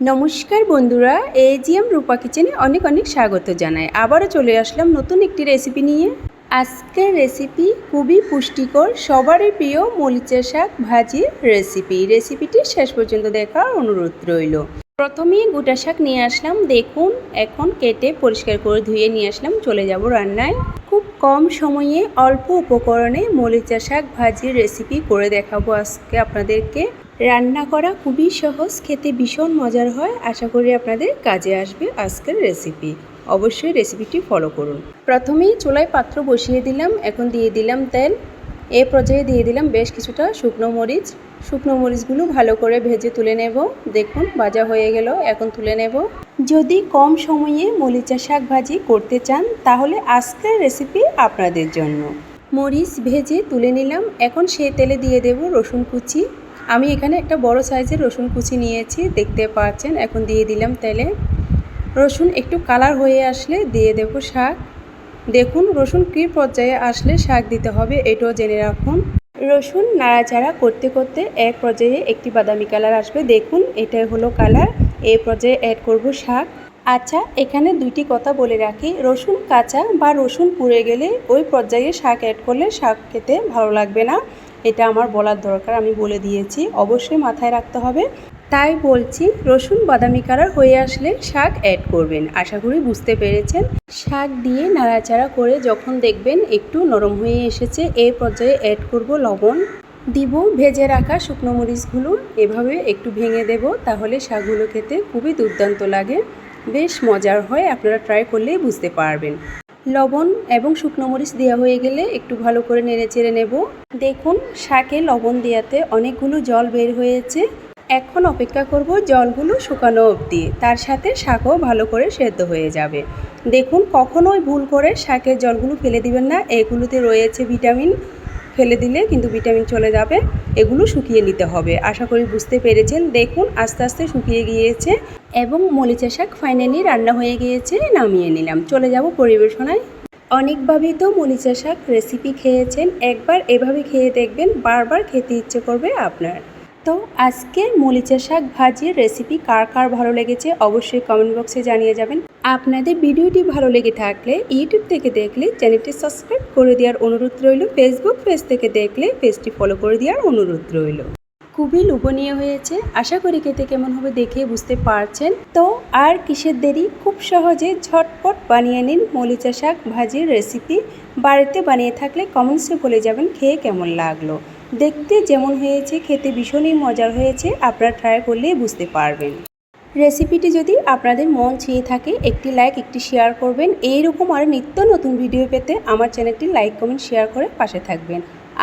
নমস্কার বন্ধুরা, এজিএম রূপা কিচেনে অনেক অনেক স্বাগত জানাই। আবারও চলে আসলাম নতুন একটি রেসিপি নিয়ে। আজকের রেসিপি খুবই পুষ্টিকর, সবারই প্রিয় মরিচের শাক ভাজির রেসিপি রেসিপিটি শেষ পর্যন্ত দেখার অনুরোধ রইল। প্রথমেই গোটা শাক নিয়ে আসলাম। দেখুন, এখন কেটে পরিষ্কার করে ধুয়ে নিয়ে আসলাম। চলে যাব রান্নায়। কম সময়ে অল্প উপকরণে মরিচা শাক ভাজির রেসিপি করে দেখাবো আজকে আপনাদেরকে। রান্না করা খুবই সহজ, খেতে ভীষণ মজার হয়, আশা করি আপনাদের কাজে আসবে আজকের রেসিপি অবশ্যই রেসিপিটি ফলো করুন। প্রথমেই চুলায় পাত্র বসিয়ে দিলাম, এখন দিয়ে দিলাম তেল। এ পর্যায়ে দিয়ে দিলাম বেশ কিছুটা শুকনো মরিচ। শুকনো মরিচগুলো ভালো করে ভেজে তুলে নেব। দেখুন, ভাজা হয়ে গেল, এখন তুলে নেব। যদি কম সময়ে মরিচা শাক ভাজি করতে চান, তাহলে আজকের রেসিপি আপনাদের জন্য। মরিচ ভেজে তুলে নিলাম। এখন সেই তেলে দিয়ে দেব রসুন কুচি। আমি এখানে একটা বড় সাইজের রসুন কুচি নিয়েছি, দেখতে পাচ্ছেন? এখন দিয়ে দিলাম তেলে। রসুন একটু কালার হয়ে আসলে দিয়ে দেব শাক। দেখুন, রসুন কী পর্যায়ে আসলে শাক দিতে হবে এটাও জেনে রাখুন। রসুন নাড়াচাড়া করতে করতে এক পর্যায়ে একটি বাদামি কালার আসবে। দেখুন, এটাই হলো কালার। এই পর্যায়ে অ্যাড করব শাক। আচ্ছা এখানে দুইটি কথা বলে রাখি। রসুন কাঁচা বা রসুন পুড়ে গেলে ওই পর্যায়ে শাক অ্যাড করলে শাক খেতে ভালো লাগবে না। এটা আমার বলার দরকার, আমি বলে দিয়েছি। অবশ্যই মাথায় রাখতে হবে। তাই বলছি, রসুন বাদামি কালার হয়ে আসলে শাক অ্যাড করবেন। আশা করি বুঝতে পেরেছেন। শাক দিয়ে নাড়াচাড়া করে যখন দেখবেন একটু নরম হয়ে এসেছে এই পর্যায়ে অ্যাড করব লবণ। দিব, ভেজে রাখা শুকনো মরিচগুলো এভাবে একটু ভেঙে দেব, তাহলে শাকগুলো খেতে খুবই দুর্দান্ত লাগে। বেশ মজার হয়, আপনারা ট্রাই করলেই বুঝতে পারবেন। লবণ এবং শুকনো মরিচ দেওয়া হয়ে গেলে একটু ভালো করে নেড়ে চেড়ে নেব। দেখুন, শাকে লবণ দেওয়াতে অনেকগুলো জল বের হয়েছে। এখন অপেক্ষা করব জলগুলো শুকানো অবধি, তার সাথে শাকও ভালো করে সেদ্ধ হয়ে যাবে। দেখুন, কখনোই ভুল করে শাকের জলগুলো ফেলে দিবেন না, এগুলোতে রয়েছে ভিটামিন। ফেলে দিলে কিন্তু ভিটামিন চলে যাবে, এগুলো শুকিয়ে নিতে হবে। আশা করি বুঝতে পেরেছেন। দেখুন, আস্তে আস্তে শুকিয়ে গিয়েছে এবং মরিচা শাক ফাইনালি রান্না হয়ে গিয়েছে, নামিয়ে নিলাম। চলে যাব পরিবেশনায়। অনেকভাবেই তো মরিচা শাক রেসিপি খেয়েছেন। একবার এভাবে খেয়ে দেখবেন, বারবার খেতে ইচ্ছে করবে আপনার। তো আজকে মরিচা শাক ভাজির রেসিপি কার কার ভালো লেগেছে, অবশ্যই কমেন্ট বক্সে জানিয়ে যাবেন। আপনাদের ভিডিওটি ভালো লেগে থাকলে ইউটিউব থেকে দেখলে চ্যানেলটি সাবস্ক্রাইব করে দেওয়ার অনুরোধ রইল। ফেসবুক পেজ থেকে দেখলে পেজটি ফলো করে দেওয়ার অনুরোধ রইল। খুবই লোভনীয় হয়েছে। আশা করি খেতে কেমন হবে দেখে বুঝতে পারছেন। তো আর কিসের দেরি? খুব সহজে ঝটপট বানিয়ে নিন মরিচা শাক ভাজির রেসিপি বাড়িতে বানিয়ে থাকলে কমেন্টসে বলে যাবেন খেয়ে কেমন লাগল। দেখতে যেমন হয়েছে, খেতে ভীষণই মজার হয়েছে। আপনারা ট্রাই করলেই বুঝতে পারবেন। রেসিপিটি যদি আপনাদের মন ছেয়ে থাকে, একটি লাইক একটি শেয়ার করবেন। এইরকম আরও নিত্য নতুন ভিডিও পেতে আমার চ্যানেলটি লাইক কমেন্ট শেয়ার করে পাশে থাকবেন।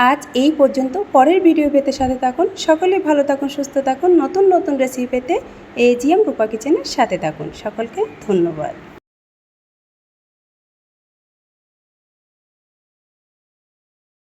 আজ এই পর্যন্ত। পরের ভিডিও পেতে সাথে থাকুন। সকলে ভালো থাকুন, সুস্থ থাকুন। নতুন নতুন রেসিপি পেতে এজিএম রূপা কিচেনের সাথে থাকুন। সকলকে ধন্যবাদ।